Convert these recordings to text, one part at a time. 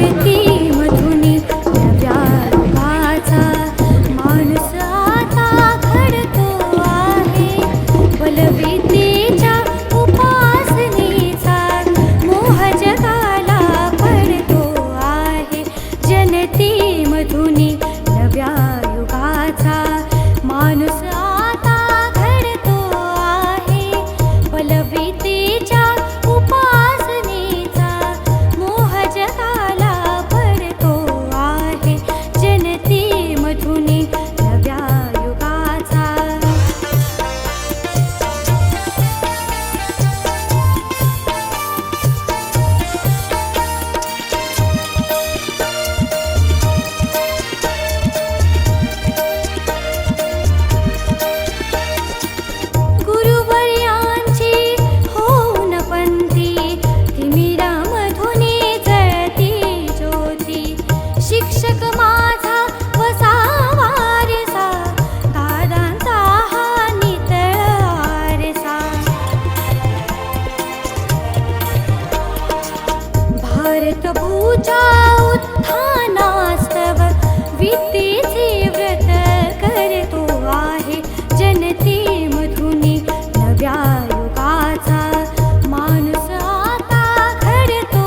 সঙ্গে तुझ्या उत्थानास्तव वितीचे व्रत करतो आहे जनते मधुनी नव्या युगाचा. माणूस आता घडतो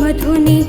मधुनी